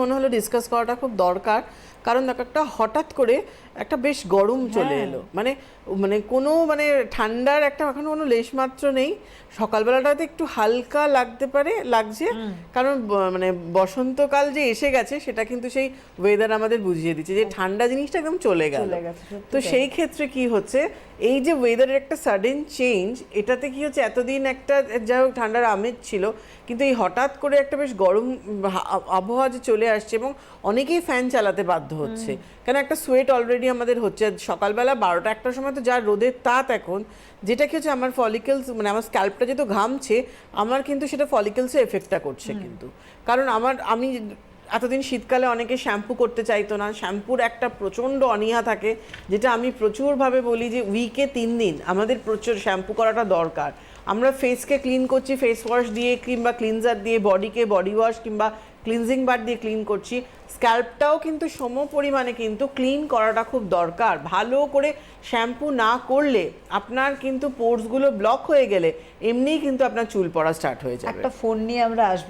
মনে হলো ডিসকাস করাটা খুব দরকার। কারণ দেখো একটা হঠাৎ করে একটা বেশ গরম চলে হ্যাঁ। এলো। মানে মানে কোনো মানে ঠান্ডার একটা এখনও কোনো লেশ মাত্র নেই সকালবেলাটাতে একটু হালকা লাগতে পারে লাগছে। কারণ মানে বসন্তকাল যে এসে গেছে সেটা কিন্তু সেই ওয়েদার আমাদের বুঝিয়ে দিচ্ছে যে ঠান্ডা জিনিসটা একদম চলে গেল। তো সেই ক্ষেত্রে কি হচ্ছে এই যে ওয়েদারের একটা সাডেন চেঞ্জ এটাতে কি হচ্ছে এতদিন একটা যাই হোক ঠান্ডার আমেজ ছিল কিন্তু এই হঠাৎ করে একটা বেশ গরম আবহাওয়া যে চলে আসছে এবং অনেকেই ফ্যান চালাতে বাধ্য হচ্ছে। কেন একটা সোয়েট অলরেডি আমাদের হচ্ছে সকালবেলা বারোটা একটার সময় তো যা রোদের তাপ এখন যেটা কি হচ্ছে আমার ফলিকেলস মানে আমার স্ক্যাল্পটা যেহেতু ঘামছে আমার কিন্তু সেটা ফলিকেলসে এফেক্টটা করছে কিন্তু। কারণ আমার আমি এতদিন শীতকালে অনেকে শ্যাম্পু করতে চাইতো না। শ্যাম্পুর একটা প্রচণ্ড অনীহা থাকে, যেটা আমি প্রচুরভাবে বলি যে উইকে তিন দিন আমাদের প্রচুর শ্যাম্পু করাটা দরকার। আমরা ফেসকে ক্লিন করছি, ফেস ওয়াশ দিয়ে কিংবা ক্লিনজার দিয়ে বডিকে বডি ওয়াশ কিংবা ক্লিনজিং বার দিয়ে ক্লিন করছি। স্ক্যাল্পটাও কিন্তু সম পরিমাণে কিন্তু ক্লিন করাটা খুব দরকার। ভালো করে শ্যাম্পু না করলে আপনার কিন্তু পোর্সগুলো ব্লক হয়ে গেলে এমনিই কিন্তু আপনার চুল পড়া স্টার্ট হয়ে যাবে। একটা ফোন নিয়ে আমরা আসব।